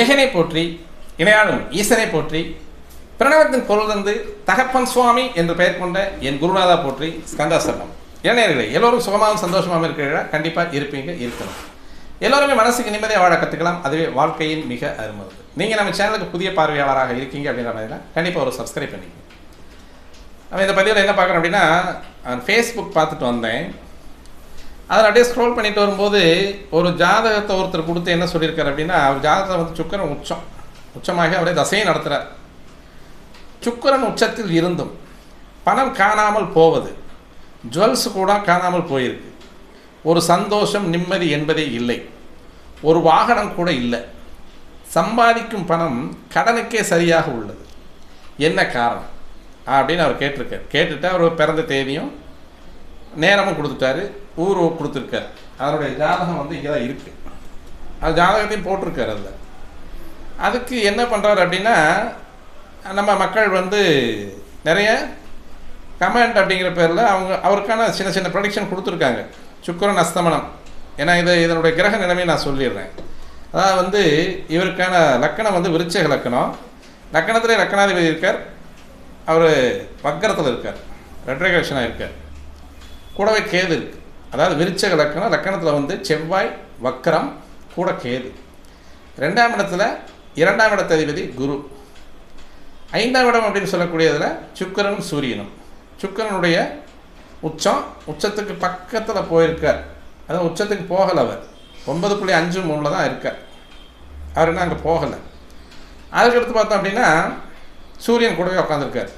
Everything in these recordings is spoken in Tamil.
ஏகனை போற்றி இணையாளும் ஈசனை போற்றி பிரணவத்தின் பொருள் வந்து தகப்பன் சுவாமி என்று பெயர் கொண்ட என் குருநாதா போற்றி ஸ்கந்தாசரணம் இளைஞர்களே எல்லோரும் சுகமாகவும் சந்தோஷமாகவும் இருக்கிறீர்களா? கண்டிப்பாக இருப்பீங்க இருக்கணும். எல்லோருமே மனசுக்கு நிம்மதியாக வாழ கற்றுக்கலாம் அதுவே வாழ்க்கையின் மிக அருமது. நீங்கள் நம்ம சேனலுக்கு புதிய பார்வையாளராக இருக்கீங்க அப்படின்ற மாதிரிலாம் கண்டிப்பாக ஒரு சப்ஸ்கிரைப் பண்ணிக்கோங்க. நம்ம இந்த பதிவில் என்ன பார்க்குறோம் அப்படின்னா ஃபேஸ்புக் பார்த்துட்டு வந்தேன். அதில் அப்படியே ஸ்க்ரோல் பண்ணிட்டு வரும்போது ஒரு ஜாதகத்தை ஒருத்தர் கொடுத்து என்ன சொல்லியிருக்காரு அப்படின்னா அவர் ஜாதகத்தை வந்து சுக்கரன் உச்சம். உச்சமாக அவரே தசையை நடத்துகிறார் சுக்கரன் உச்சத்தில் இருந்தும் பணம் காணாமல் போவது ஜுவல்ஸ் கூட காணாமல் போயிருக்கு. ஒரு சந்தோஷம் நிம்மதி என்பதே இல்லை. ஒரு வாகனம் கூட இல்லை. சம்பாதிக்கும் பணம் கடனுக்கே சரியாக உள்ளது. என்ன காரணம்? அப்படின்னு அவர் கேட்டிருக்கார். கேட்டுட்டு அவர் பிறந்த தேதியும் நேரமும் கொடுத்துட்டாரு ஊர் கொடுத்துருக்காரு. அவருடைய ஜாதகம் வந்து இங்கே தான் இருக்குது அது ஜாதகத்தையும் போட்டிருக்காரு அதில். அதுக்கு என்ன பண்ணுறாரு அப்படின்னா நம்ம மக்கள் வந்து நிறைய கமெண்ட் அப்படிங்கிற பேரில் அவங்க அவருக்கான சின்ன சின்ன ப்ரொடிக்ஷன் கொடுத்துருக்காங்க. சுக்கரன் அஸ்தமனம். ஏன்னா இது இதனுடைய கிரக நிலைமையை நான் சொல்லிடுறேன். அதாவது வந்து இவருக்கான லக்கணம் வந்து விருச்சக லக்கணம். லக்கணத்திலே லக்கணாதிபதி இருக்கார். அவர் வக்கரத்தில் இருக்கார். ரெட்ரகேஷனாக இருக்கார். கூடவே கேது இருக்குது அதாவது விருச்சக லக்கணம் லக்கணத்தில் வந்து செவ்வாய் வக்கரம் கூட கேது. ரெண்டாம் இடத்துல இரண்டாம் இடத்த அதிபதி குரு. ஐந்தாம் இடம் அப்படின்னு சொல்லக்கூடியதில் சுக்கரனும் சூரியனும். சுக்கரனுடைய உச்சம் உச்சத்துக்கு பக்கத்தில் போயிருக்கார். அதாவது உச்சத்துக்கு போகலை அவர். ஒன்பது புள்ளி அஞ்சு மூணில் தான் இருக்கார். அவர் என்ன அங்கே போகலை. அதுக்கடுத்து பார்த்தோம் அப்படின்னா சூரியன் கூடவே உட்காந்துருக்கார்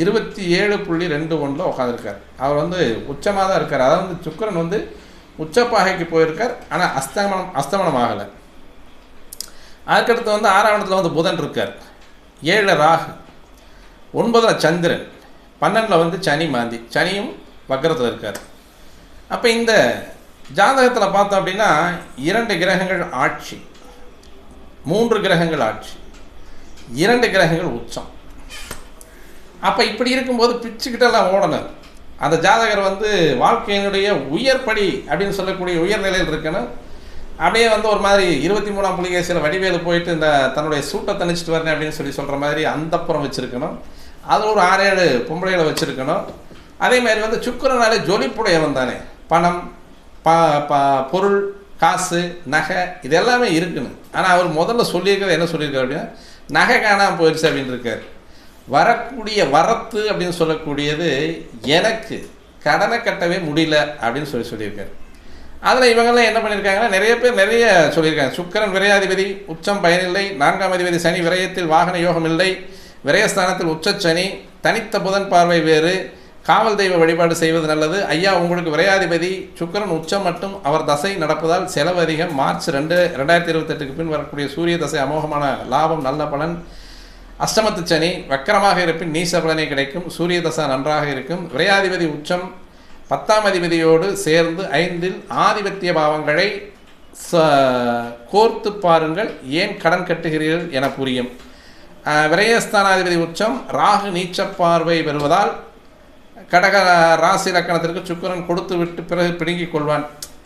இருபத்தி ஏழு புள்ளி ரெண்டு ஒன்றில் உட்காந்துருக்கார் அவர் வந்து உச்சமாக தான் இருக்கார். அதாவது வந்து சுக்கரன் வந்து உச்சப்பாகைக்கு போயிருக்கார். ஆனால் அஸ்தமனம் அஸ்தமனம் ஆகலை. அதுக்கடுத்து வந்து ஆறாம் இடத்துல வந்து புதன் இருக்கார். ஏழில் ராகு ஒன்பதில் சந்திரன் பன்னெண்டில் வந்து சனி மாந்தி. சனியும் வக்கரத்தில் இருக்கார். அப்போ இந்த ஜாதகத்தில் பார்த்தோம் அப்படின்னா இரண்டு கிரகங்கள் ஆட்சி மூன்று கிரகங்கள் ஆட்சி இரண்டு கிரகங்கள் உச்சம். அப்போ இப்படி இருக்கும்போது பிச்சுக்கிட்டெல்லாம் ஓடணும். அந்த ஜாதகர் வந்து வாழ்க்கையினுடைய உயர்படி அப்படின்னு சொல்லக்கூடிய உயர்நிலையில் இருக்கணும். அப்படியே வந்து ஒரு மாதிரி இருபத்தி மூணாம் புலிகேசியில் வடிவேலு போயிட்டு இந்த தன்னுடைய சூட்டை தணிச்சிட்டு வரேன் அப்படின்னு சொல்லி சொல்கிற மாதிரி அந்தப்புறம் வச்சுருக்கணும். அது ஒரு ஆறேழு பொம்பளைகளை வச்சுருக்கணும். அதே மாதிரி வந்து சுக்கரனாலே ஜொலிப்புடையவன் தானே. பணம் ப ப பொருள் காசு நகை இது எல்லாமே இருக்குன்னு ஆனால் அவர் முதல்ல சொல்லியிருக்கிறது என்ன சொல்லியிருக்காரு அப்படின்னா நகை காணாமல் போயிடுச்சு அப்படின்னு இருக்கார். வரக்கூடிய வரத்து அப்படின்னு சொல்லக்கூடியது எனக்கு கடனை கட்டவே முடியல அப்படின்னு சொல்லி சொல்லியிருக்காரு. அதில் இவங்கெல்லாம் என்ன பண்ணியிருக்காங்கன்னா நிறைய பேர் நிறைய சொல்லியிருக்காங்க. சுக்கரன் விரையாதிபதி உச்சம் பயனில்லை. நான்காம் அதிபதி சனி விரயத்தில் வாகன யோகம் இல்லை. விரயஸ்தானத்தில் உச்சச்சனி தனித்த புதன் பார்வை வேறு. காவல் தெய்வ வழிபாடு செய்வது நல்லது. ஐயா உங்களுக்கு விரையாதிபதி சுக்கரன் உச்சம் மட்டும் அவர் தசை நடப்பதால் செலவு அதிகம். மார்ச் ரெண்டு ரெண்டாயிரத்தி இருபத்தெட்டுக்கு பின் வரக்கூடிய சூரிய தசை அமோகமான லாபம் நல்ல பலன். அஷ்டமத்து சனி வக்கரமாக இருப்பின் நீச பலனை கிடைக்கும். சூரிய தசா நன்றாக இருக்கும். விரையாதிபதி உச்சம் பத்தாம் அதிபதியோடு சேர்ந்து ஐந்தில் ஆதிபத்திய பாவங்களை ச கோர்த்து பாருங்கள். ஏன் கடன் கட்டுகிறீர்கள் என புரியும். விரயஸ்தானாதிபதி உச்சம் ராகு நீச்ச பார்வை பெறுவதால் கடக ராசி லக்கணத்திற்கு சுக்கரன் கொடுத்து விட்டு பிறகு பிடுங்கிக் கொள்வான்.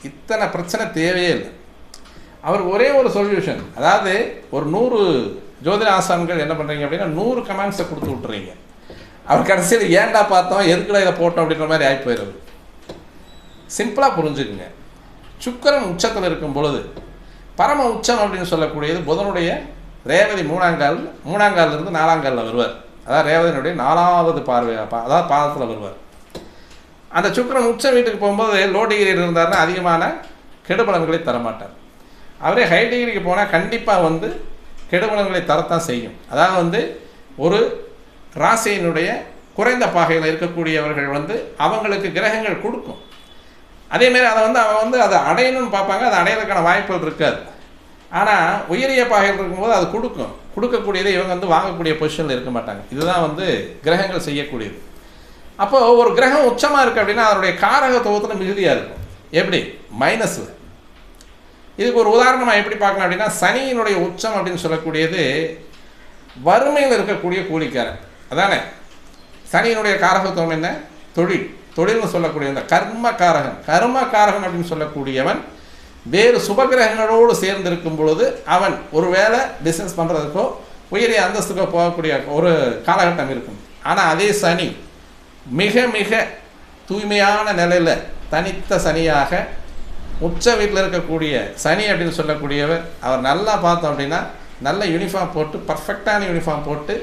இத்தனை பிரச்சனை தேவையே இல்லை. அவர் ஒரே ஒரு சொல்யூஷன் அதாவது ஒரு நூறு ஜோதிட ஆசான்கள் என்ன பண்ணுறீங்க அப்படின்னா நூறு கமெண்ட்ஸை கொடுத்து விட்டுறீங்க. அவர் கடைசியில் ஏன்டா பார்த்தோம் எதுக்குடா இதை போட்டோம் அப்படின்ற மாதிரி ஆகி போயிடுது. சிம்பிளாக புரிஞ்சுக்குங்க. சுக்கரன் உச்சத்தில் இருக்கும் பொழுது பரம உச்சம் அப்படின்னு சொல்லக்கூடியது புதனுடைய ரேவதி மூணாங்கால் மூணாங்காலிருந்து நாலாங்காலில் வருவார். அதாவது ரேவதியினுடைய நாலாவது பார்வை அதாவது பாதத்தில் வருவார். அந்த சுக்கரன் உச்ச வீட்டுக்கு போகும்போது லோ டிகிரியில் இருந்தார்னா அதிகமான கெடுபலன்களை தரமாட்டார். அவரே ஹை டிகிரிக்கு போனால் கண்டிப்பாக வந்து கெடுபலன்களை தரத்தான் செய்யும். அதாவது வந்து ஒரு ராசியினுடைய குறைந்த பாகையில் இருக்கக்கூடியவர்கள் வந்து அவங்களுக்கு கிரகங்கள் கொடுக்கும். அதேமாரி அதை வந்து அவன் வந்து அதை அடையணும்னு பார்ப்பாங்க அதை அடையிறதுக்கான வாய்ப்புகள் இருக்காது. ஆனால் உயரிய பாகையில் இருக்கும்போது அது கொடுக்கும். கொடுக்கக்கூடியதை இவங்க வந்து வாங்கக்கூடிய பொசிஷனில் இருக்க மாட்டாங்க. இதுதான் வந்து கிரகங்கள் செய்யக்கூடியது. அப்போது ஒரு கிரகம் உச்சமாக இருக்குது அப்படின்னா அதனுடைய காரகத்துவத்தில் மிகுதியாக இருக்கும். எப்படி? மைனஸில் இதுக்கு ஒரு உதாரணமாக எப்படி பார்க்கலாம் அப்படின்னா சனியினுடைய உச்சம் அப்படின்னு சொல்லக்கூடியது வறுமையில் இருக்கக்கூடிய கூலிக்காரன். அதானே? சனியினுடைய காரகத்துவம் என்ன? தொழில். தொழில்னு சொல்லக்கூடிய இந்த கர்ம காரகன் கர்ம காரகன் அப்படின்னு சொல்லக்கூடியவன் வேறு சுபகிரகங்களோடு சேர்ந்திருக்கும் பொழுது அவன் ஒருவேளை பிஸ்னஸ் பண்ணுறதுக்கோ உயரிய அந்தஸ்துக்கோ போகக்கூடிய ஒரு காலகட்டம் இருக்கும். ஆனால் அதே சனி மிக மிக தூய்மையான நிலையில் தனித்த சனியாக உச்ச வீட்டில் இருக்கக்கூடிய சனி அப்படின்னு சொல்லக்கூடியவர் அவர் நல்லா பார்த்தோம் அப்படின்னா நல்ல யூனிஃபார்ம் போட்டு பர்ஃபெக்டான யூனிஃபார்ம் போட்டு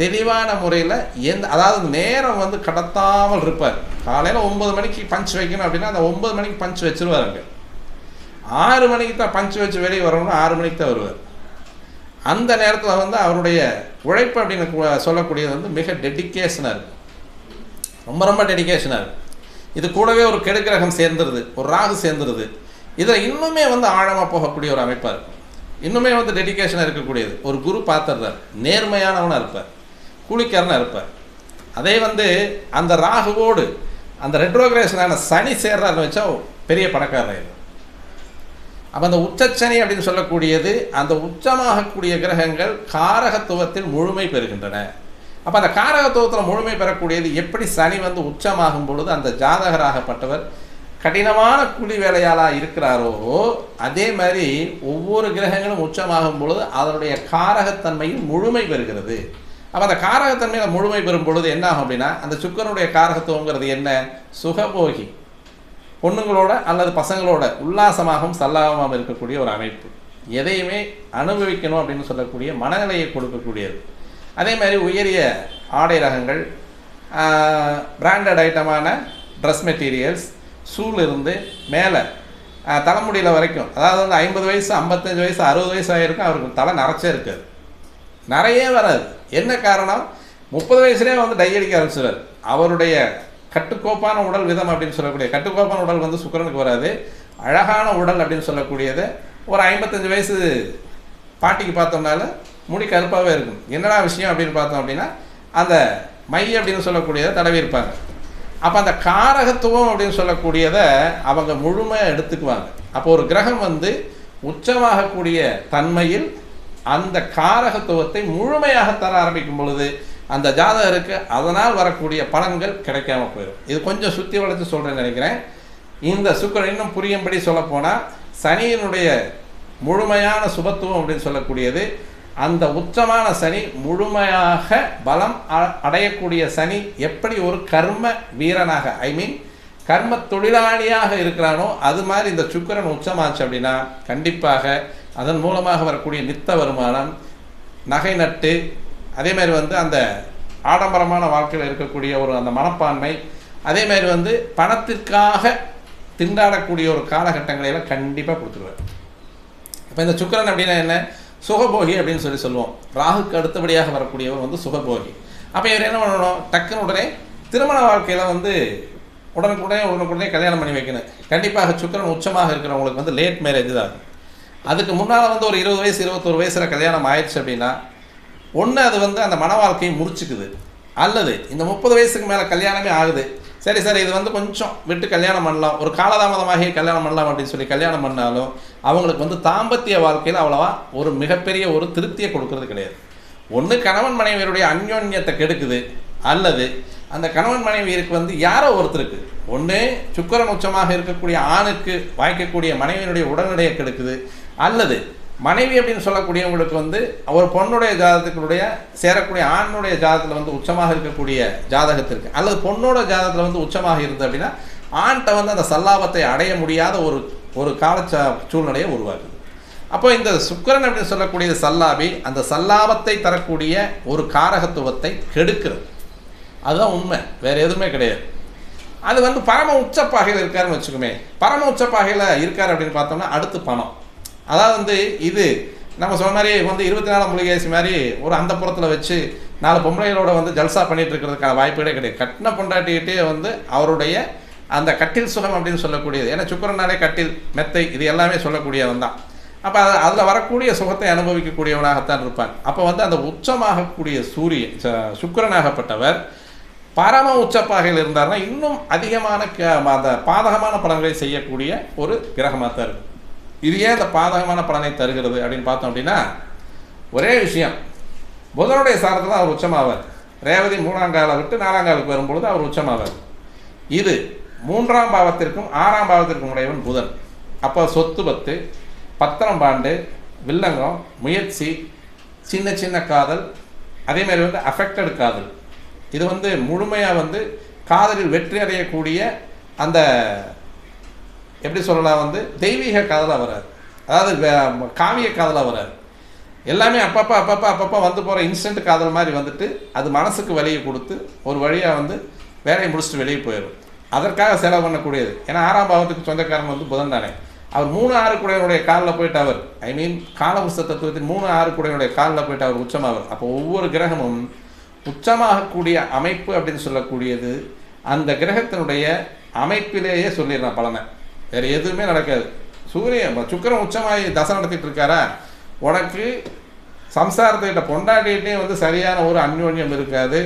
தெளிவான முறையில் எந்த அதாவது நேரம் வந்து கடத்தாமல் இருப்பார். காலையில் ஒம்பது மணிக்கு பஞ்ச் வைக்கணும் அப்படின்னா அந்த ஒம்பது மணிக்கு பஞ்ச் வச்சிருவாருங்க ஆறு மணிக்கு தான் பஞ்ச் வச்சு வெளியே வரணும்னா ஆறு மணிக்கு தான் வருவார். அந்த நேரத்தில் வந்து அவருடைய உழைப்பு அப்படின்னு சொல்லக்கூடியது வந்து மிக டெடிக்கேஷனாக இருக்கும். ரொம்ப ரொம்ப டெடிக்கேஷனாக இருக்கும். இது கூடவே ஒரு கெடுக்கிரகம் சேர்ந்துருது ஒரு ராகு சேர்ந்துருது. இதில் இன்னுமே வந்து ஆழமாக போகக்கூடிய ஒரு அமைப்பாக இருக்கும். இன்னுமே வந்து டெடிகேஷனாக இருக்கக்கூடியது. ஒரு குரு பார்த்துடுறார். நேர்மையானவனாக இருப்பார். கூலிக்காரனாக இருப்பார். அதே வந்து அந்த ராகுவோடு அந்த ரெட்ரோகிரேஷனான சனி சேர்றாருன்னு வச்சா பெரிய பணக்காரன் அப்போ அந்த உச்சச்சனி அப்படின்னு சொல்லக்கூடியது அந்த உச்சமாகக்கூடிய கிரகங்கள் காரகத்துவத்தில் முழுமை பெறுகின்றன. அப்போ அந்த காரகத்துவத்தில் முழுமை பெறக்கூடியது எப்படி சனி வந்து உச்சமாகும் பொழுது அந்த ஜாதகராகப்பட்டவர் கடினமான கூலி வேலையாளாக இருக்கிறாரோ அதே மாதிரி ஒவ்வொரு கிரகங்களும் உச்சமாகும் பொழுது அதனுடைய காரகத்தன்மையில் முழுமை பெறுகிறது. அப்போ அந்த காரகத்தன்மையில் முழுமை பெறும் பொழுது என்ன ஆகும் அப்படின்னா அந்த சுக்கரனுடைய காரகத்துவங்கிறது என்ன? சுகபோகி. பொண்ணுங்களோட அல்லது பசங்களோட உல்லாசமாகவும் சல்லாகமாகவும் இருக்கக்கூடிய ஒரு அமைப்பு. எதையுமே அனுபவிக்கணும் அப்படின்னு சொல்லக்கூடிய மனநிலையை கொடுக்கக்கூடியது. அதே மாதிரி உயரிய ஆடை ரகங்கள் பிராண்டட் ஐட்டமான ட்ரெஸ் மெட்டீரியல்ஸ் ஷூல இருந்து மேலே தலைமுடியில் வரைக்கும். அதாவது வந்து ஐம்பது வயசு ஐம்பத்தஞ்சு வயசு அறுபது வயசு ஆகிருக்கும் அவருக்கு தலை நரைச்சே இருக்காது. நிறைய வராது. என்ன காரணம்? முப்பது வயசுலேயே வந்து டை அடிக்க ஆரம்பிச்சிடுறாரு அவருடைய கட்டுக்கோப்பான உடல் விதம் அப்படின்னு சொல்லக்கூடிய கட்டுக்கோப்பான உடல் வந்து சுக்கரனுக்கு வராது. அழகான உடல் அப்படின்னு சொல்லக்கூடியது. ஒரு ஐம்பத்தஞ்சு வயசு பாட்டிக்கு பார்த்தோம்னால முடி கருப்பாகவே இருக்கும். என்னடா விஷயம் அப்படின்னு பார்த்தோம் அப்படின்னா அந்த மை அப்படின்னு சொல்லக்கூடியதை தடவி இருப்பாங்க. அப்போ அந்த காரகத்துவம் அப்படின்னு சொல்லக்கூடியதை அவங்க முழுமையாக எடுத்துக்குவாங்க. அப்போ ஒரு கிரகம் வந்து உச்சமாகக்கூடிய தன்மையில் அந்த காரகத்துவத்தை முழுமையாக தர ஆரம்பிக்கும் பொழுது அந்த ஜாதகருக்கு அதனால் வரக்கூடிய பலன்கள் கிடைக்காம போயிடும். இது கொஞ்சம் சுற்றி வளைச்சு சொல்கிறேன்னு நினைக்கிறேன். இந்த சுக்கரன் இன்னும் புரியும்படி சொல்லப்போனால் சனியினுடைய முழுமையான சுபத்துவம் அப்படின்னு சொல்லக்கூடியது அந்த உச்சமான சனி முழுமையாக பலம் அ- அடையக்கூடிய சனி எப்படி ஒரு கர்ம வீரனாக ஐ மீன் கர்ம தொழிலாளியாக இருக்கிறானோ அது மாதிரி இந்த சுக்கிரன் உச்சமாச்சு அப்படின்னா கண்டிப்பாக அதன் மூலமாக வரக்கூடிய நித்த வருமானம் நகை நட்டு அதே மாதிரி வந்து அந்த ஆடம்பரமான வாழ்க்கையில் இருக்கக்கூடிய ஒரு அந்த மனப்பான்மை அதே மாதிரி வந்து பணத்திற்காக திண்டாடக்கூடிய ஒரு காலகட்டங்களை எல்லாம் கண்டிப்பாக கொடுத்துருவார். இப்போ இந்த சுக்கிரன் அப்படின்னா என்ன? சுகபோகி அப்படின்னு சொல்லி சொல்லுவோம். ராகுக்கு அடுத்தபடியாக வரக்கூடியவர் வந்து சுகபோகி. அப்போ இவர் என்ன பண்ணணும்? டக்குன்னு உடனே திருமண வாழ்க்கையில் வந்து உடனுக்குடனே உடனுக்குடனே கல்யாணம் பண்ணி வைக்கணும். கண்டிப்பாக சுக்கரன் உச்சமாக இருக்கிறவங்களுக்கு வந்து லேட் மேரேஜ் தான். அதுக்கு முன்னால் வந்து ஒரு இருபது வயசு இருபத்தொரு வயசில் கல்யாணம் ஆயிடுச்சு அப்படின்னா ஒன்று அது வந்து அந்த மன வாழ்க்கையை முடிச்சுக்குது அல்லது இந்த முப்பது வயசுக்கு மேலே கல்யாணமே ஆகுது. சரி சரி இது வந்து கொஞ்சம் விட்டு கல்யாணம் பண்ணலாம். ஒரு காலதாமதமாகி கல்யாணம் பண்ணலாம் அப்படின்னு சொல்லி கல்யாணம் பண்ணாலும் அவங்களுக்கு வந்து தாம்பத்திய வாழ்க்கையில் அவ்வளோவா ஒரு மிகப்பெரிய ஒரு திருப்தியை கொடுக்கறது கிடையாது. ஒன்று கணவன் மனைவியருடைய அந்யோன்யத்தை கெடுக்குது அல்லது அந்த கணவன் மனைவியருக்கு வந்து யாரோ ஒருத்தருக்கு ஒன்று சுக்கரன் உச்சமாக இருக்கக்கூடிய ஆணுக்கு வாய்க்கக்கூடிய மனைவியினுடைய உடல்நிலையை கெடுக்குது அல்லது மனைவி அப்படின்னு சொல்லக்கூடியவங்களுக்கு வந்து ஒரு பொண்ணுடைய ஜாதகத்தினுடைய சேரக்கூடிய ஆணுடைய ஜாதகத்தில் வந்து உச்சமாக இருக்கக்கூடிய ஜாதகத்திற்கு அல்லது பொண்ணோட ஜாதகத்தில் வந்து உச்சமாக இருந்தது அப்படின்னா ஆண்கிட்ட வந்து அந்த சல்லாபத்தை அடைய முடியாத ஒரு ஒரு கால ச- சூழ்நிலையை உருவாக்குது. அப்போ இந்த சுக்கிரன் அப்படின்னு சொல்லக்கூடிய சல்லாபி அந்த சல்லாபத்தை தரக்கூடிய ஒரு காரகத்துவத்தை கெடுக்கிறது. அதுதான் உண்மை. வேறு எதுவுமே கிடையாது. அது வந்து பரம உச்சப்பாகையில் இருக்காருன்னு வச்சுக்கோமே. பரம உச்சப்பாகையில் இருக்கார் அப்படின்னு பார்த்தோம்னா அடுத்து பணம். அதாவது வந்து இது நம்ம சொன்ன மாதிரி வந்து இருபத்தி நாலாம் முழுகேசி மாதிரி ஒரு அந்த புறத்தில் வச்சு நாலு பொம்பளைகளோட வந்து ஜல்சா பண்ணிட்டு இருக்கிறதுக்கான வாய்ப்புகளே கிடையாது. கட்டின பொண்டாட்டிக்கிட்டே வந்து அவருடைய அந்த கட்டில் சுகம் அப்படின்னு சொல்லக்கூடியது. ஏன்னா சுக்கரனாலே கட்டில் மெத்தை இது எல்லாமே சொல்லக்கூடியவன் தான். அப்போ அதில் வரக்கூடிய சுகத்தை அனுபவிக்கக்கூடியவனாகத்தான் இருப்பான். அப்போ வந்து அந்த உச்சமாகக்கூடிய சூரியன் ச- பரம உச்சப்பாகையில் இருந்தார்னா இன்னும் அதிகமான க- அந்த பாதகமான பலன்களை செய்யக்கூடிய ஒரு கிரகமாக தான் இருக்கும் இது ஏன் அந்த பாதகமான பலனை தருகிறது அப்படின்னு பார்த்தோம் அப்படின்னா ஒரே விஷயம். புதனுடைய சாரத்தில் அவர் உச்சமாவார். ரேவதி மூணாம் காலை விட்டு நாலாம் காலுக்கு வரும்பொழுது அவர் உச்சமாவார். இது மூன்றாம் பாவத்திற்கும் ஆறாம் பாவத்திற்கும் உடையவன் புதன். அப்போ சொத்து பத்து பத்திரம் பாண்டு வில்லங்கம் முயற்சி சின்ன சின்ன காதல் அதே மாதிரி வந்து அஃபெக்டட் காதல். இது வந்து முழுமையாக வந்து காதலில் வெற்றி அடையக்கூடிய அந்த எப்படி சொல்லலாம் வந்து தெய்வீக காதலாக வராது அதாவது காவிய காதலாக வராது எல்லாமே அப்பப்போ அப்பப்போ அப்பப்போ வந்து போகிற இன்ஸ்டன்ட் காதல் மாதிரி வந்துட்டு அது மனசுக்கு வழியை கொடுத்து ஒரு வழியாக வந்து வேலையை முடிச்சுட்டு வெளியே போயிடும் அதற்காக செலவு பண்ணக்கூடியது. ஏன்னா ஆறாம் பாவத்துக்கு சொந்தக்காரன் வந்து புதன் தானே. அவர் மூணு ஆறு குடையனுடைய காலில் போயிட்டு அவர் ஐ மீன் காலபுஸ்த தத்துவத்தின் மூணு ஆறு குடையனுடைய காலில் போயிட்டு அவர் உச்சமாவர். அப்போ ஒவ்வொரு கிரகமும் உச்சமாகக்கூடிய அமைப்பு அப்படின்னு சொல்லக்கூடியது அந்த கிரகத்தினுடைய அமைப்பிலேயே சொல்லிடுறான் பலனை. வேற எதுவுமே நடக்காது. சூரியன் சுக்கிரன் உச்சமாகி தசை நடத்திட்டு இருக்காரா? உனக்கு சம்சாரத்துக்கிட்ட பொண்டாட்டிகிட்டே வந்து சரியான ஒரு அந்யோன்யம் இருக்காது.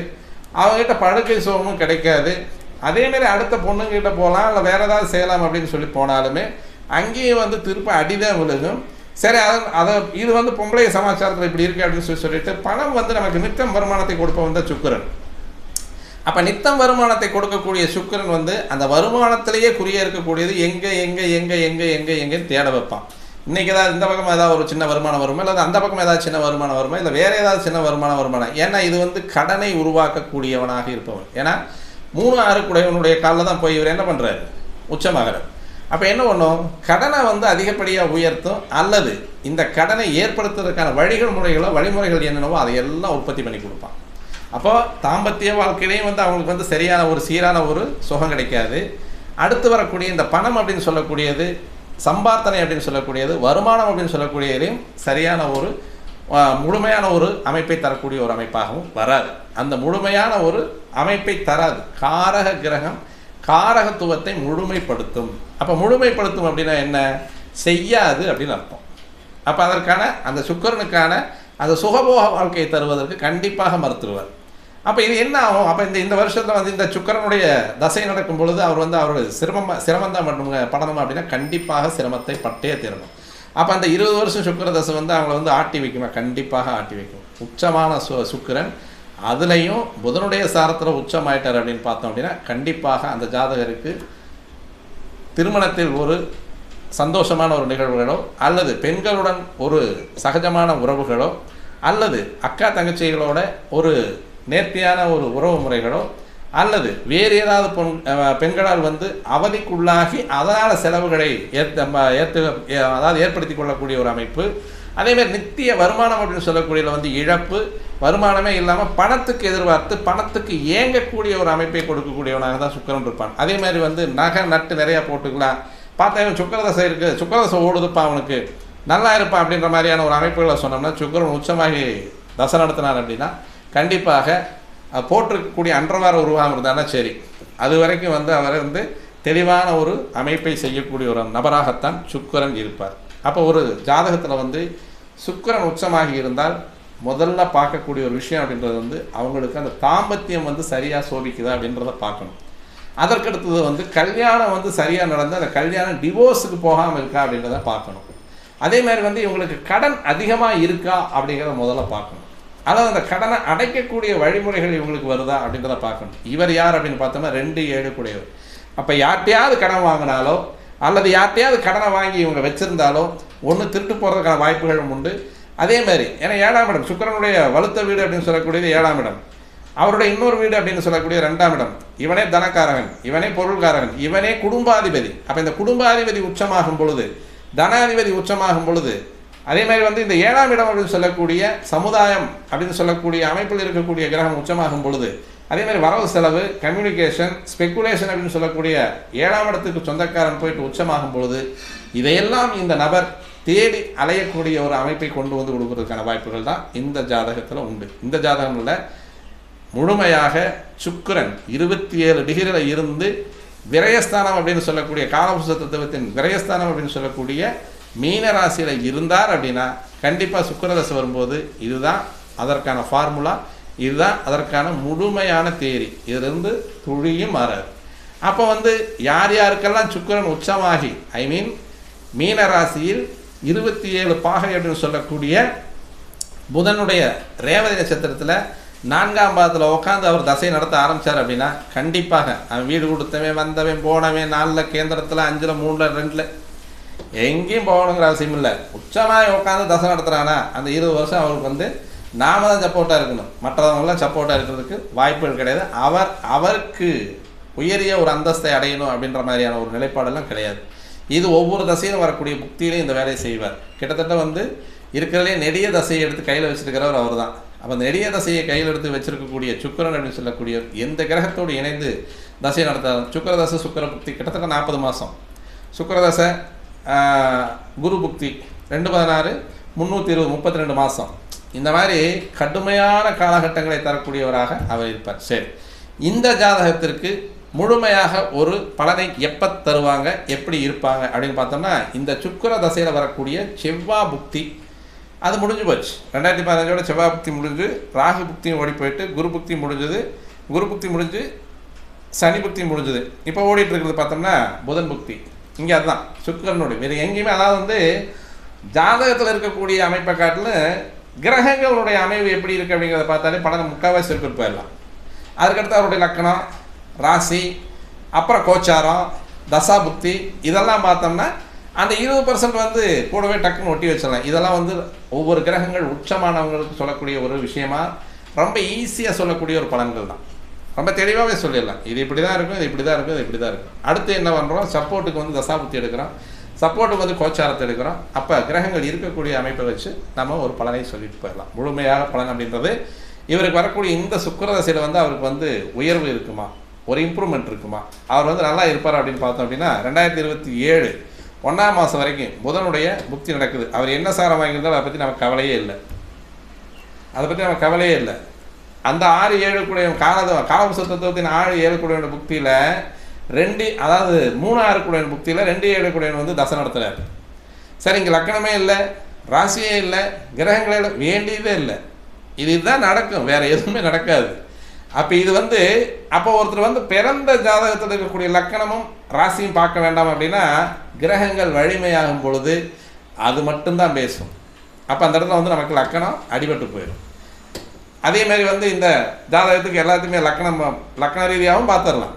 அவங்ககிட்ட படுக்கை சோகமும் கிடைக்காது. அதேமாரி அடுத்த பொண்ணுங்கிட்ட போகலாம் இல்லை வேற ஏதாவது செய்யலாம் அப்படின்னு சொல்லி போனாலுமே அங்கேயும் வந்து திருப்ப அடிதான் விழுகும். சரி அதை அதை இது வந்து பொம்பளை சமாச்சாரத்தில் இப்படி இருக்குது அப்படின்னு சொல்லி சொல்லிட்டு பணம் வந்து நமக்கு நித்தம் வருமானத்தை கொடுப்ப வந்த சுக்கிரன். அப்போ நித்தம் வருமானத்தை கொடுக்கக்கூடிய சுக்கிரன் வந்து அந்த வருமானத்திலேயே குறிய இருக்கக்கூடியது எங்கே எங்கே எங்கே எங்கே எங்கே எங்கேன்னு தேட வைப்பான். இன்றைக்கி ஏதாவது இந்த பக்கம் ஏதாவது ஒரு சின்ன வருமானம் வருமா? இல்லை அந்த பக்கம் ஏதாவது சின்ன வருமானம் வருமா? இல்லை வேறு ஏதாவது சின்ன வருமானம் வருமானம் ஏன்னா இது வந்து கடனை உருவாக்கக்கூடியவனாக இருப்பவன். ஏன்னா மூணு ஆறு குடையவனுடைய காலில் தான் போய் இவர் என்ன பண்ணுறாரு உச்சமாகிறார். அப்போ என்ன பண்ணும்? கடனை வந்து அதிகப்படியாக உயர்த்தும் அல்லது இந்த கடனை ஏற்படுத்துறதுக்கான வழிகள் முறைகளோ வழிமுறைகள் என்னென்னவோ அதையெல்லாம் உற்பத்தி பண்ணி கொடுப்பான். அப்போது தாம்பத்திய வாழ்க்கையிலையும் வந்து அவங்களுக்கு வந்து சரியான ஒரு சீரான ஒரு சுகம் கிடைக்காது. அடுத்து வரக்கூடிய இந்த பணம் அப்படின்னு சொல்லக்கூடியது சம்பார்த்தனை அப்படின்னு சொல்லக்கூடியது வருமானம் அப்படின்னு சொல்லக்கூடியதையும் சரியான ஒரு முழுமையான ஒரு அமைப்பை தரக்கூடிய ஒரு அமைப்பாகவும் வராது. அந்த முழுமையான ஒரு அமைப்பை தராது. காரக கிரகம் காரகத்துவத்தை முழுமைப்படுத்தும். அப்போ முழுமைப்படுத்தும் அப்படின்னா என்ன? செய்யாது அப்படின்னு அர்த்தம். அப்போ அதற்கான அந்த சுக்கரனுக்கான அந்த சுகபோக வாழ்க்கையை தருவதற்கு கண்டிப்பாக மறுத்துருவார் அப்போ இது என்ன ஆகும்? அப்போ இந்த இந்த வருஷத்தில் வந்து இந்த சுக்கரனுடைய தசை நடக்கும் பொழுது அவர் வந்து அவர் சிரமம் சிரமம் தான் பண்ணுங்க. படணும் அப்படின்னா கண்டிப்பாக சிரமத்தை பட்டே தீரணும். அப்போ அந்த இருபது வருஷம் சுக்கர தசை வந்து அவங்கள வந்து ஆட்டி வைக்குமா? கண்டிப்பாக ஆட்டி வைக்கும். உச்சமான சு சுக்கிரன் அதுலேயும் புதனுடைய சாரத்தில் உச்சமாயிட்டார் அப்படின்னு பார்த்தோம் அப்படின்னா கண்டிப்பாக அந்த ஜாதகருக்கு திருமணத்தில் ஒரு சந்தோஷமான ஒரு நிகழ்வுகளோ அல்லது பெண்களுடன் ஒரு சகஜமான உறவுகளோ அல்லது அக்கா தங்கச்சிகளோட ஒரு நேர்த்தியான ஒரு உறவு முறைகளோ அல்லது வேறு ஏதாவது பொன் பெண்களால் வந்து அவதிக்குள்ளாகி அதனால் செலவுகளை ஏற்ற ஏற்று அதாவது ஏற்படுத்தி கொள்ளக்கூடிய ஒரு அமைப்பு. அதேமாதிரி நித்திய வருமானம் அப்படின்னு சொல்லக்கூடியதில் வந்து இழப்பு வருமானமே இல்லாமல் பணத்துக்கு எதிர்பார்த்து பணத்துக்கு ஏங்கக்கூடிய ஒரு அமைப்பை கொடுக்கக்கூடியவனாக தான் சுக்கரன் இருப்பான். அதே மாதிரி வந்து நகை நட்டு நிறையா போட்டுக்கலாம். பார்த்தா சுக்கரதசை இருக்குது சுக்கரதசை ஓடுதுப்பா அவனுக்கு. நல்லா இருப்பான் அப்படின்ற மாதிரியான ஒரு அமைப்புகளை சொன்னோம்னா சுக்கரன் உச்சமாகி தசை நடத்தினார் அப்படின்னா கண்டிப்பாக போட்டிருக்கக்கூடிய அன்றவார உருவாகம் இருந்தாலும் சரி. அது வரைக்கும் வந்து அவர் வந்து தெளிவான ஒரு அமைப்பை செய்யக்கூடிய ஒரு நபராகத்தான் சுக்கரன் இருப்பார். அப்போ ஒரு ஜாதகத்தில் வந்து சுக்கரன் உச்சமாகி இருந்தால் முதல்ல பார்க்கக்கூடிய ஒரு விஷயம் அப்படின்றது வந்து அவங்களுக்கு அந்த தாம்பத்தியம் வந்து சரியாக சோபிக்குதா அப்படின்றத பார்க்கணும். அதற்கடுத்தது வந்து கல்யாணம் வந்து சரியாக நடந்து அந்த கல்யாணம் டிவோர்ஸுக்கு போகாமல் இருக்கா அப்படின்றத பார்க்கணும். அதே மாதிரி வந்து இவங்களுக்கு கடன் அதிகமாக இருக்கா அப்படிங்கிறத முதல்ல பார்க்கணும். அதாவது அந்த கடனை அடைக்கக்கூடிய வழிமுறைகள் இவங்களுக்கு வருதா அப்படின்றத பார்க்கணும். இவர் யார் அப்படின்னு பார்த்தோம்னா ரெண்டு ஏழு கூடையவர். அப்போ யார்கிட்டயாவது கடன் வாங்கினாலோ அல்லது யார்கிட்டயாவது கடனை வாங்கி இவங்க வச்சுருந்தாலோ ஒன்று திருட்டு போகிறதுக்கான வாய்ப்புகளும் உண்டு. அதே மாதிரி ஏன்னா ஏழாம் இடம் சுக்கிரனுடைய வலுத்த வீடு அப்படின்னு சொல்லக்கூடியது ஏழாம் இடம். அவருடைய இன்னொரு வீடு அப்படின்னு சொல்லக்கூடிய ரெண்டாம் இடம். இவனே தனக்காரகன் இவனே பொருள்காரகன் இவனே குடும்பாதிபதி. அப்போ இந்த குடும்பாதிபதி உச்சமாகும் பொழுது தனாதிபதி உச்சமாகும் பொழுது அதே மாதிரி வந்து இந்த ஏழாம் இடம் அப்படின்னு சொல்லக்கூடிய சமுதாயம் அப்படின்னு சொல்லக்கூடிய அமைப்பில் இருக்கக்கூடிய கிரகம் உச்சமாகும் பொழுது அதே மாதிரி வரவு செலவு கம்யூனிகேஷன் ஸ்பெக்குலேஷன் அப்படின்னு சொல்லக்கூடிய ஏழாம் இடத்துக்கு சொந்தக்காரன் போயிட்டு உச்சமாகும் பொழுது இதையெல்லாம் இந்த நபர் தேடி அலையக்கூடிய ஒரு அமைப்பை கொண்டு வந்து கொடுக்கறதுக்கான வாய்ப்புகள் தான் இந்த ஜாதகத்தில் உண்டு. இந்த ஜாதகங்களில் முழுமையாக சுக்கரன் இருபத்தி ஏழு டிகிரியில் இருந்து விரயஸ்தானம் அப்படின்னு சொல்லக்கூடிய காலபுருஷ தத்துவத்தின் விரயஸ்தானம் அப்படின்னு சொல்லக்கூடிய மீன ராசியில் இருந்தார் அப்படின்னா கண்டிப்பாக சுக்கரதசை வரும்போது இதுதான் அதற்கான ஃபார்முலா இதுதான் அதற்கான முழுமையான தேரி இதிலிருந்து துளியும் மாறாது. அப்போ வந்து யார் யாருக்கெல்லாம் சுக்கரன் உச்சமாகி ஐ மீன் மீன ராசியில் இருபத்தி ஏழு பாகை அப்படின்னு சொல்லக்கூடிய புதனுடைய ரேவதி நட்சத்திரத்தில் நான்காம் பாதத்தில் உட்காந்து அவர் தசை நடத்த ஆரம்பித்தார் அப்படின்னா கண்டிப்பாக அவன் வீடு கொடுத்தவன் வந்தவன் போனவன் நாலில் கேந்திரத்தில் அஞ்சில் மூணில் ரெண்டில் எங்கேயும் போகணுங்கிற அவசியம் இல்லை. உச்சமாக உட்காந்து தசை நடத்துகிறானா அந்த இருபது வருஷம் அவருக்கு வந்து நாம தான் சப்போர்ட்டாக இருக்கணும். மற்றவங்களாம் சப்போர்ட்டாக இருக்கிறதுக்கு வாய்ப்புகள் கிடையாது. அவர் அவருக்கு உயரிய ஒரு அந்தஸ்தை அடையணும் அப்படின்ற மாதிரியான ஒரு நிலைப்பாடெல்லாம் கிடையாது. இது ஒவ்வொரு தசையிலும் வரக்கூடிய புக்தியிலையும் இந்த வேலையை செய்வார். கிட்டத்தட்ட வந்து இருக்கிறதுலே நெடிய தசையை எடுத்து கையில் வச்சிருக்கிறவர் அவர் தான் அப்போ அந்த நெடிய தசையை கையில் எடுத்து வச்சிருக்கக்கூடிய சுக்கிரன் அப்படின்னு சொல்லக்கூடிய எந்த கிரகத்தோடு இணைந்து தசையை நடத்த சுக்கரதசை சுக்கர சுக்கிர புக்தி கிட்டத்தட்ட நாற்பது மாதம் சுக்கிரதசை குரு புக்தி ரெண்டு பதினாறு முந்நூற்றி இருபது முப்பத்தி ரெண்டு மாதம் இந்த மாதிரி கடுமையான காலகட்டங்களை தரக்கூடியவராக அவர் இருப்பார். சரி. இந்த ஜாதகத்திற்கு முழுமையாக ஒரு பலனை எப்போ தருவாங்க எப்படி இருப்பாங்க அப்படின்னு பார்த்தோம்னா இந்த சுக்கிர தசையில் வரக்கூடிய செவ்வா புக்தி அது முடிஞ்சு போச்சு. ரெண்டாயிரத்தி பதினஞ்சோட செவ்வாய் புக்தி முடிஞ்சு ராகு புக்தியும் ஓடி போயிட்டு குரு புக்தி முடிஞ்சது குரு புக்தி முடிஞ்சு சனி புக்தி முடிஞ்சது. இப்போ ஓடிட்டு இருக்கிறது பார்த்தோம்னா புதன் புக்தி. இங்கே அதுதான் சுக்கரனுடைய வேறு எங்கேயுமே அதாவது வந்து ஜாதகத்தில் இருக்கக்கூடிய அமைப்பை காட்டிலும் கிரகங்களுடைய அமைவு எப்படி இருக்குது அப்படிங்கிறத பார்த்தாலே படம் முக்கால்வாசி இருக்கு போயிடலாம். அதுக்கடுத்து அவருடைய லக்கணம் ராசி அப்புறம் கோச்சாரம் தசா புத்தி இதெல்லாம் பார்த்தோம்னா அந்த இருபது பர்சன்ட் வந்து கூடவே டக்குன்னு ஒட்டி வச்சிடலாம். இதெல்லாம் வந்து ஒவ்வொரு கிரகங்கள் உச்சமானவங்களுக்கு சொல்லக்கூடிய ஒரு விஷயமா ரொம்ப ஈஸியாக சொல்லக்கூடிய ஒரு பலன்கள் தான். ரொம்ப தெளிவாகவே சொல்லிடலாம். இது இப்படி தான் இருக்கும் இது இப்படி தான் இருக்கும் இது இப்படி தான் இருக்கும். அடுத்து என்ன பண்ணுறோம் சப்போர்ட்டுக்கு வந்து தசாபுத்தி எடுக்கிறோம். சப்போர்ட்டுக்கு வந்து கோச்சாரத்தை எடுக்கிறோம். அப்போ கிரகங்கள் இருக்கக்கூடிய அமைப்பை வச்சு நம்ம ஒரு பலனை சொல்லிட்டு போயிடலாம். முழுமையாக பலன் அப்படின்றது இவருக்கு வரக்கூடிய இந்த சுக்கிர தசையில் வந்து அவருக்கு வந்து உயர்வு இருக்குமா? ஒரு இம்ப்ரூவ்மெண்ட் இருக்குமா? அவர் வந்து நல்லா இருப்பார் அப்படின்னு பார்த்தோம் அப்படின்னா ரெண்டாயிரத்தி இருபத்தி ஏழு ஒன்றாம் மாதம் வரைக்கும் புதனுடைய புக்தி நடக்குது. அவர் என்ன சாரம் வாங்கியிருந்தாலும் அதை பற்றி நமக்கு கவலையே இல்லை. அதை பற்றி நமக்கு கவலையே இல்லை. அந்த ஆறு ஏழு கூடிய காலத காலபுச ஆறு ஏழு கூடிய புக்தியில் ரெண்டு அதாவது மூணு ஆறு புக்தியில் ரெண்டு ஏழு குடையன் வந்து தசை நடத்துகிறார் சரி இங்கே லக்கணமே இல்லை ராசியே இல்லை கிரகங்களே இல்லை வேண்டியதே இல்லை. இது இதுதான் நடக்கும் வேறு எதுவுமே நடக்காது. அப்போ இது வந்து அப்போ ஒருத்தர் வந்து பிறந்த ஜாதகத்தில் இருக்கக்கூடிய லக்கணமும் ராசியும் பார்க்க வேண்டாம் அப்படின்னா கிரகங்கள் வலிமையாகும் பொழுது அது மட்டும்தான் பேசும். அப்போ அந்த இடத்துல வந்து நமக்கு லக்கணம் அடிபட்டு போயிடும். அதே மாதிரி வந்து இந்த ஜாதகத்துக்கு எல்லாத்தையுமே லக்கணம் லக்கண ரீதியாகவும் பார்த்துடலாம்.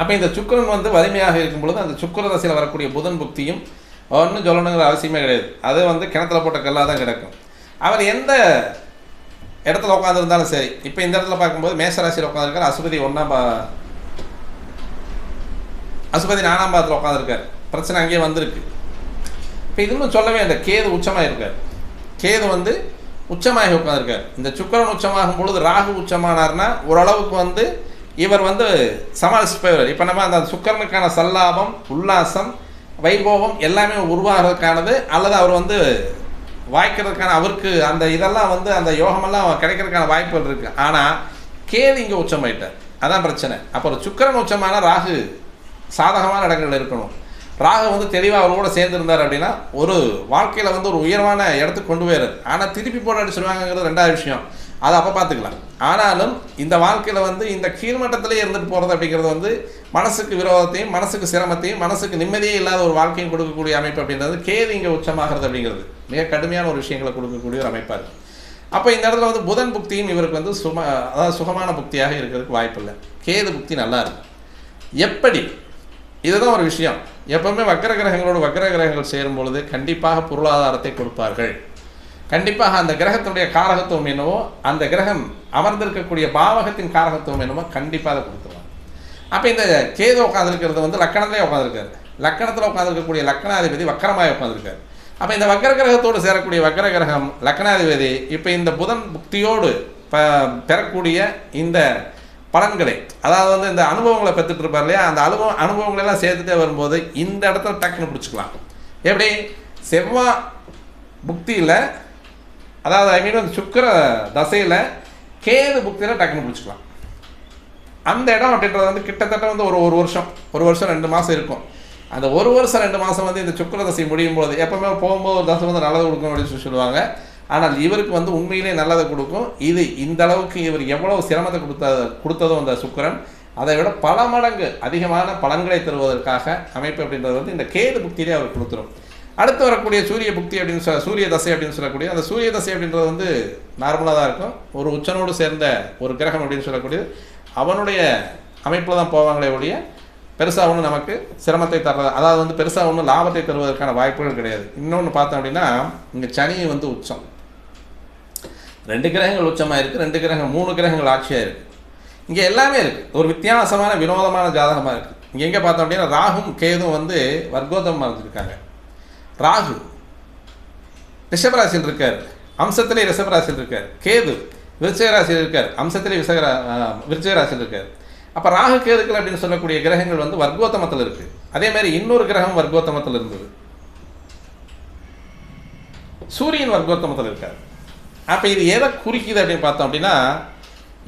அப்போ இந்த சுக்கரன் வந்து வலிமையாக இருக்கும் பொழுது அந்த சுக்கர தசையில் வரக்கூடிய புதன் புக்தியும் ஒன்றும் சொல்லணுங்கிற அவசியமே கிடையாது. அது வந்து கிணத்துல போட்ட கல்லாக தான் கிடக்கும். அவர் எந்த இடத்துல உட்காந்துருந்தாலும் சரி இப்போ இந்த இடத்துல பார்க்கும்போது மேசராசியில் உட்காந்துருக்காரு அசுபதி ஒன்றாம் பா அசுபதி நாலாம் பாதத்தில் உட்காந்துருக்காரு பிரச்சனை அங்கேயே வந்திருக்கு. இப்போ இது இன்னும் சொல்லவே இல்லை. கேது உச்சமாக இருக்கார் கேது வந்து உச்சமாகி உட்காந்துருக்கார் இந்த சுக்கிரன் உச்சமாகும் பொழுது ராகு உச்சமானார்னா ஓரளவுக்கு வந்து இவர் வந்து சமாளிச்சுட்டு போயிடுவார். இப்போ நம்ம அந்த சுக்கிரனுக்கான சல்லாபம் உல்லாசம் வைபோகம் எல்லாமே உருவாகிறதுக்கானது அல்லது அவர் வந்து வாய்க்கிறதுக்கான அவருக்கு அந்த இதெல்லாம் வந்து அந்த யோகமெல்லாம் கிடைக்கிறதுக்கான வாய்ப்புகள் இருக்குது ஆனால் கேது இங்கே உச்சமாயிட்டார். அதான் பிரச்சனை. அப்புறம் சுக்கிரன் உச்சமான ராகு சாதகமான இடங்கள்ல இருக்கணும். ராகு வந்து தெளிவாக அவரோட சேர்ந்துருந்தார் அப்படின்னா ஒரு வாழ்க்கையில் வந்து ஒரு உயர்வான இடத்துக்கு கொண்டு போயிடுறாரு ஆனால் திருப்பி போட்டு அடிச்சிருவாங்கங்கிறது ரெண்டாவது விஷயம். அதை அப்போ பார்த்துக்கலாம். ஆனாலும் இந்த வாழ்க்கையில் வந்து இந்த கீழ்மட்டத்திலே இருந்துட்டு போகிறது அப்படிங்கிறது வந்து மனசுக்கு விரோதத்தையும் மனசுக்கு சிரமத்தையும் மனசுக்கு நிம்மதியே இல்லாத ஒரு வாழ்க்கையும் கொடுக்கக்கூடிய அமைப்பு அப்படின்றது கேது இங்கே உச்சமாகிறது அப்படிங்கிறது. மிக கடுமையான ஒரு விஷயங்களை கொடுக்கக்கூடிய ஒரு அமைப்பாக இருக்குது அப்போ இந்த இடத்துல வந்து புதன் புக்தியும் இவருக்கு வந்து சும அதாவது சுகமான புக்தியாக இருக்கிறதுக்கு வாய்ப்பு இல்லை கேது புக்தி நல்லா இருக்கும் எப்படி? இதுதான் ஒரு விஷயம். எப்பவுமே வக்கர கிரகங்களோடு வக்கர கிரகங்கள் சேரும் பொழுது கண்டிப்பாக பொருளாதாரத்தை கொடுப்பார்கள். கண்டிப்பாக அந்த கிரகத்துடைய காரகத்துவம் என்னவோ அந்த கிரகம் அமர்ந்திருக்கக்கூடிய பாவகத்தின் காரகத்துவம் என்னவோ கண்டிப்பாக அதை கொடுத்துருவாங்க. அப்போ இந்த கேது உட்காந்துருக்கிறது வந்து லக்கணத்திலே உட்காந்துருக்காரு லக்கணத்தில் உட்காந்துருக்கக்கூடிய லக்கணாதிபதி வக்கரமாக உட்காந்துருக்காரு அப்போ இந்த வக்கர கிரகத்தோடு சேரக்கூடிய வக்கர கிரகம் லக்கணாதிபதி இப்போ இந்த புதன் புக்தியோடு ப பெறக்கூடிய இந்த பலன்களை. அதாவது வந்து இந்த அனுபவங்களை பெற்றுட்டு இருப்பார் இல்லையா? அந்த அனுபவம் அனுபவங்களை எல்லாம் சேர்த்துட்டே வரும்போது இந்த இடத்துல டக்குன்னு பிடிச்சிக்கலாம். எப்படி? செவ்வாய் புக்தியில் அதாவது ஐ மீன் சுக்கர சுக்கிர தசையில் கேது புக்தியில் டக்குன்னு பிடிச்சிக்கலாம். அந்த இடம் அப்படின்றது வந்து கிட்டத்தட்ட வந்து ஒரு ஒரு வருஷம். ஒரு வருஷம் ரெண்டு மாதம் இருக்கும். அந்த ஒரு வருஷம் ரெண்டு மாதம் வந்து இந்த சுக்கர தசை முடியும் போது எப்பவுமே போகும்போது ஒரு தசை வந்து நல்லது கொடுக்கும் அப்படின்னு சொல்லி சொல்லுவாங்க. ஆனால் இவருக்கு வந்து உண்மையிலே நல்லதை கொடுக்கும். இது இந்த அளவுக்கு இவர் எவ்வளவு சிரமத்தை கொடுத்த கொடுத்ததோ அந்த சுக்கரன் அதை விட பல மடங்கு அதிகமான பலன்களை தருவதற்காக அமைப்பு அப்படின்றது வந்து இந்த கேது புக்தியிலே அவர் கொடுத்துரும். அடுத்து வரக்கூடிய சூரிய புக்தி அப்படின்னு சொல்ல சூரிய தசை அப்படின்னு சொல்லக்கூடிய அந்த சூரிய தசை அப்படின்றது வந்து நார்மலாக தான் இருக்கும். ஒரு உச்சனோடு சேர்ந்த ஒரு கிரகம் அப்படின்னு சொல்லக்கூடியது. அவனுடைய அமைப்பில் தான் போவாங்களே ஒழிய பெருசாக ஒன்றும் நமக்கு சிரமத்தை தர்றது அதாவது வந்து பெருசாக ஒன்றும் லாபத்தை தருவதற்கான வாய்ப்புகள் கிடையாது. இன்னொன்று பார்த்தோம் அப்படின்னா இங்கே சனி வந்து உச்சம். ரெண்டு கிரகங்கள் உச்சமாக இருக்குது ரெண்டு கிரகங்கள் மூணு கிரகங்கள் ஆட்சியாக இருக்குது இங்கே எல்லாமே இருக்குது ஒரு வித்தியாசமான வினோதமான ஜாதகமாக இருக்குது இங்கே எங்கே பார்த்தோம் அப்படின்னா ராகும் கேதும் வந்து வர்க்கோதம் இருக்காங்க ராகு ரிஷபராசியில் இருக்கார். அம்சத்திலே ரிஷபராசியில் இருக்கார். கேது விருச்சகராசியில் இருக்கார். அம்சத்திலே விசகரா விருச்சகராசியில் இருக்கார். அப்போ ராகு கேதுக்கள் அப்படின்னு சொல்லக்கூடிய கிரகங்கள் வந்து வர்க்கோத்தமத்தில் இருக்குது அதே மாதிரி இன்னொரு கிரகம் வர்க்கோத்தமத்தில் இருந்தது. சூரியன் வர்க்கோத்தமத்தில் இருக்கார். அப்போ இது எதை குறிக்குது அப்படின்னு பார்த்தோம் அப்படின்னா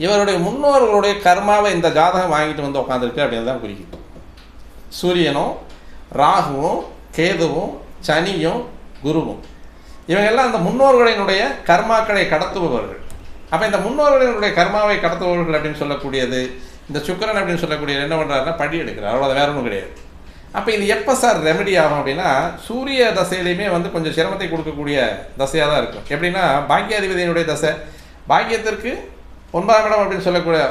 இவருடைய முன்னோர்களுடைய கர்மாவை இந்த ஜாதகம் வாங்கிட்டு வந்து உட்காந்துருக்கு அப்படின்னு தான் குறிக்குது. சூரியனும் ராகுவும் கேதுவும் சனியும் குருவும். இவங்கெல்லாம் அந்த முன்னோர்களினுடைய கர்மாக்களை கடத்துபவர்கள். அப்போ இந்த முன்னோர்களினுடைய கர்மாவை கடத்துபவர்கள் அப்படின்னு சொல்லக்கூடியது இந்த சுக்கரன் அப்படின்னு சொல்லக்கூடியது என்ன பண்ணுறாருன்னா படி எடுக்கிறார். அவ்வளோ வேற ஒன்றும் கிடையாது. அப்போ இது எப்போ சார் ரெமெடி ஆகும் அப்படின்னா சூரிய தசையிலையுமே வந்து கொஞ்சம் சிரமத்தை கொடுக்கக்கூடிய தசையாக தான் இருக்கும். எப்படின்னா பாக்கியாதிபதியினுடைய தசை. பாக்கியத்திற்கு ஒன்பதாம் இடம் அப்படின்னு சொல்லக்கூடிய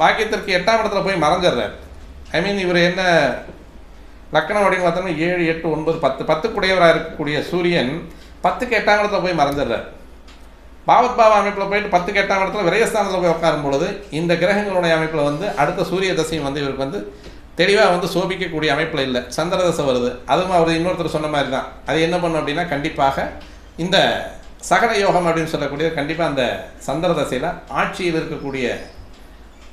பாக்கியத்திற்கு எட்டாம் இடத்துல போய் மறைஞ்சிடுறார். ஐ மீன் இவர் என்ன லக்கணம் அப்படின்னு பார்த்தோம்னா ஏழு எட்டு ஒன்பது பத்து. பத்துக்குடையவராக இருக்கக்கூடிய சூரியன் பத்துக்கு எட்டாம் இடத்துல போய் மறைஞ்சிடுறார். பாவத் பாவ அமைப்பில் போயிட்டு பத்துக்கு எட்டாம் இடத்துல விரயஸ்தானத்தில் போய் உட்காரும் பொழுது இந்த கிரகங்களுடைய அமைப்பில் வந்து அடுத்த சூரிய தசையும் வந்து இவருக்கு வந்து தெளிவாக வந்து சோபிக்கக்கூடிய அமைப்பில் இல்லை. சந்திரதசை வருது. அதுவும் அவர் இன்னொருத்தர் சொன்ன மாதிரி தான் அது என்ன பண்ணும் அப்படின்னா கண்டிப்பாக இந்த சகல யோகம் அப்படின்னு சொல்லக்கூடிய கண்டிப்பாக அந்த சந்திர தசையில் ஆட்சியில் இருக்கக்கூடிய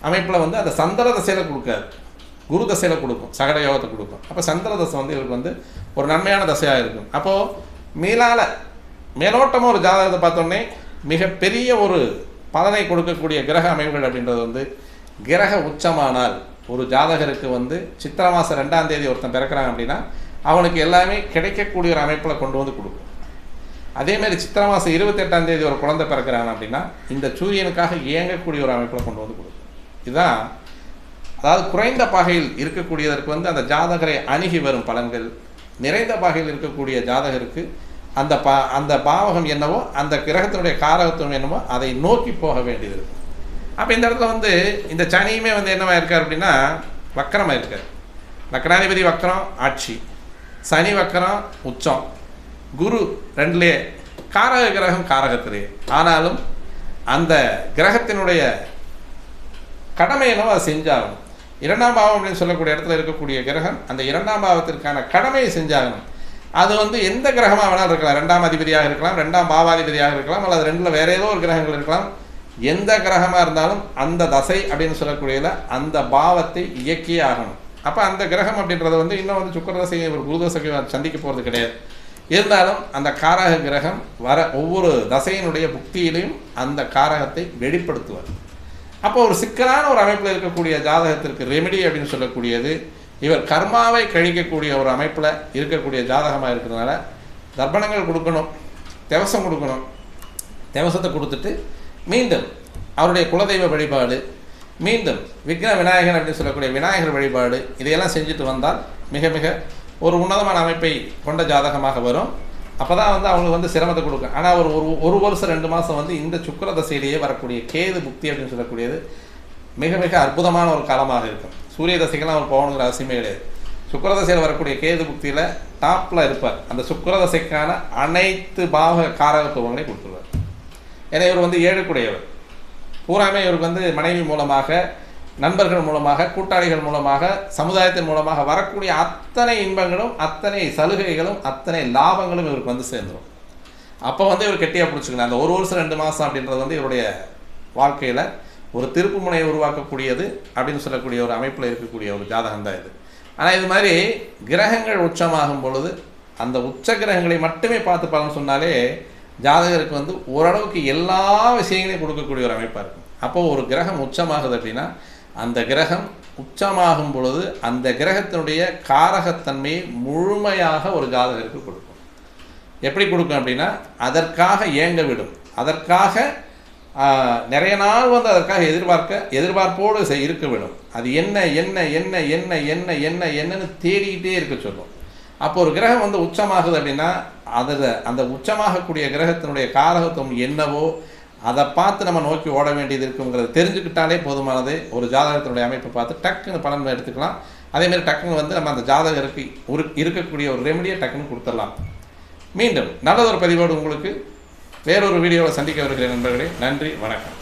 அமைப்பில் வந்து அந்த சந்திர தசையில் கொடுக்காது. குரு தசையில் கொடுக்கும். சகல யோகத்தை கொடுக்கும். அப்போ சந்திர தசை வந்து இவருக்கு வந்து ஒரு நன்மையான தசையாக இருக்கும். அப்போது மேலால் மேலோட்டமாக ஒரு ஜாதகத்தை பார்த்தோன்னே மிகப்பெரிய ஒரு பலனை கொடுக்கக்கூடிய கிரக அமைப்புகள் அப்படின்றது வந்து கிரக உச்சமானால் ஒரு ஜாதகருக்கு வந்து சித்திரை மாதம் ரெண்டாம் தேதி ஒருத்தன் பிறக்கிறாங்க அப்படின்னா அவனுக்கு எல்லாமே கிடைக்கக்கூடிய ஒரு அமைப்பில் கொண்டு வந்து கொடுக்கும். அதேமாரி சித்திரை மாதம் இருபத்தெட்டாம் தேதி ஒரு குழந்தை பிறக்கிறாங்க அப்படின்னா இந்த சூரியனுக்காக இயங்கக்கூடிய ஒரு அமைப்பில் கொண்டு வந்து கொடுக்கும். இதுதான் அதாவது குறைந்த பகையில் இருக்கக்கூடியதற்கு வந்து அந்த ஜாதகரை அணுகி வரும் பலன்கள். நிறைந்த பகையில் இருக்கக்கூடிய ஜாதகருக்கு அந்த பா அந்த பாவகம் என்னவோ அந்த கிரகத்தினுடைய காரகத்துவம் என்னவோ அதை நோக்கி போக வேண்டியது இருக்கும் அப்போ இந்த இடத்துல வந்து இந்த சனியுமே வந்து என்னவாக இருக்கார் அப்படின்னா வக்கரமாக இருக்கார். லக்னாதிபதி வக்கரம் ஆட்சி. சனி வக்கரம் உச்சம். குரு ரெண்டுலேயே காரக கிரகம் காரகத்திலே. ஆனாலும் அந்த கிரகத்தினுடைய கடமை என்னவோ அதை செஞ்சாகணும். இரண்டாம் பாவம் அப்படின்னு சொல்லக்கூடிய இடத்துல இருக்கக்கூடிய கிரகம் அந்த இரண்டாம் பாவத்திற்கான கடமையை செஞ்சாகணும். அது வந்து எந்த கிரகமாக வேணாலும் இருக்கலாம். ரெண்டாம் அதிபதியாக இருக்கலாம் ரெண்டாம் பாவாதிபதியாக இருக்கலாம் அல்லது ரெண்டில் வேற ஏதோ ஒரு கிரகங்கள் இருக்கலாம். எந்த கிரகமாக இருந்தாலும் அந்த தசை அப்படின்னு சொல்லக்கூடியதில் அந்த பாவத்தை இயக்கியே ஆகணும். அப்போ அந்த கிரகம் அப்படின்றது வந்து இன்னும் வந்து சுக்கர தசையை ஒரு சந்திக்க போகிறது கிடையாது. இருந்தாலும் அந்த காரக கிரகம் வர ஒவ்வொரு தசையினுடைய புக்தியிலையும் அந்த காரகத்தை வெளிப்படுத்துவார். அப்போ ஒரு சிக்கலான ஒரு அமைப்பில் இருக்கக்கூடிய ஜாதகத்திற்கு ரெமெடி அப்படின்னு சொல்லக்கூடியது இவர் கர்மாவை கழிக்கக்கூடிய ஒரு அமைப்பில் இருக்கக்கூடிய ஜாதகமாக இருக்கிறதுனால தர்ப்பணங்கள் கொடுக்கணும் திவசம் கொடுக்கணும். திவசத்தை கொடுத்துட்டு மீண்டும் அவருடைய குலதெய்வ வழிபாடு மீண்டும் விக்ன விநாயகன் அப்படின்னு சொல்லக்கூடிய விநாயகர் வழிபாடு இதையெல்லாம் செஞ்சுட்டு வந்தால் மிக மிக ஒரு உன்னதமான அமைப்பை கொண்ட ஜாதகமாக வரும். அப்போ தான் வந்து அவங்களுக்கு வந்து சிரமத்தை கொடுக்கும். ஆனால் ஒரு ஒரு ஒரு வருஷம் ரெண்டு மாதம் வந்து இந்த சுக்கர தசையிலேயே வரக்கூடிய கேது புக்தி அப்படின்னு சொல்லக்கூடியது மிக மிக அற்புதமான ஒரு காலமாக இருக்கும். சூரிய தசைக்கெல்லாம் அவர் போகணுங்கிற அவசியமே கிடையாது. சுக்கர தசையில் வரக்கூடிய கேது புக்தியில் டாப்பில் இருப்பார். அந்த சுக்கர தசைக்கான அனைத்து பாவ காரகத்துவங்களையும் கொடுத்துருவார். ஏன்னா இவர் வந்து ஏழுக்குடையவர். பூராமே இவருக்கு வந்து மனைவி மூலமாக நண்பர்கள் மூலமாக கூட்டாளிகள் மூலமாக சமுதாயத்தின் மூலமாக வரக்கூடிய அத்தனை இன்பங்களும் அத்தனை சலுகைகளும் அத்தனை லாபங்களும் இவருக்கு வந்து சேர்ந்துடும் அப்போ வந்து இவர் கெட்டியாக பிடிச்சிக்கணும். அந்த ஒரு வருஷம் ரெண்டு மாதம் அப்படின்றது வந்து இவருடைய வாழ்க்கையில் ஒரு திருப்பு முனையை உருவாக்கக்கூடியது அப்படின்னு சொல்லக்கூடிய ஒரு அமைப்பில் இருக்கக்கூடிய ஒரு ஜாதகம் தான் இது. ஆனால் இது மாதிரி கிரகங்கள் உச்சமாகும் பொழுது அந்த உச்ச கிரகங்களை மட்டுமே பார்த்து பலன் சொன்னாலே ஜாதகருக்கு வந்து ஓரளவுக்கு எல்லா விஷயங்களையும் கொடுக்கக்கூடிய ஒரு அமைப்பாக இருக்கும். அப்போது ஒரு கிரகம் உச்சமாகுது அப்படின்னா அந்த கிரகம் உச்சமாகும் பொழுது அந்த கிரகத்தினுடைய காரகத்தன்மையை முழுமையாக ஒரு ஜாதகருக்கு கொடுக்கும். எப்படி கொடுக்கும் அப்படின்னா அதற்காக ஏங்க விடும். அதற்காக நிறைய நாள் வந்து அதற்காக எதிர்பார்க்க எதிர்பார்ப்போடு இருக்க விடும். அது என்ன என்ன என்ன என்ன என்ன என்ன என்னன்னு தேடிக்கிட்டே இருக்க சொல்லும். அப்போ ஒரு கிரகம் வந்து உச்சமாகுது அப்படின்னா அதில் அந்த உச்சமாகக்கூடிய கிரகத்தினுடைய காரகத்துவம் என்னவோ அதை பார்த்து நம்ம நோக்கி ஓட வேண்டியது இருக்குங்கிறத தெரிஞ்சுக்கிட்டாலே போதுமானது. ஒரு ஜாதகத்தினுடைய அமைப்பை பார்த்து டக்குன்னு பலன் எடுத்துக்கலாம். அதேமாதிரி டக்குன்னு வந்து நம்ம அந்த ஜாதகருக்கு ஒரு இருக்கக்கூடிய ஒரு ரெமடியை டக்குன்னு கொடுத்துடலாம். மீண்டும் நல்லதொரு பதிவோடு உங்களுக்கு வேறொரு வீடியோவில் சந்திக்க வருகிறேன் நண்பர்களே. நன்றி வணக்கம்.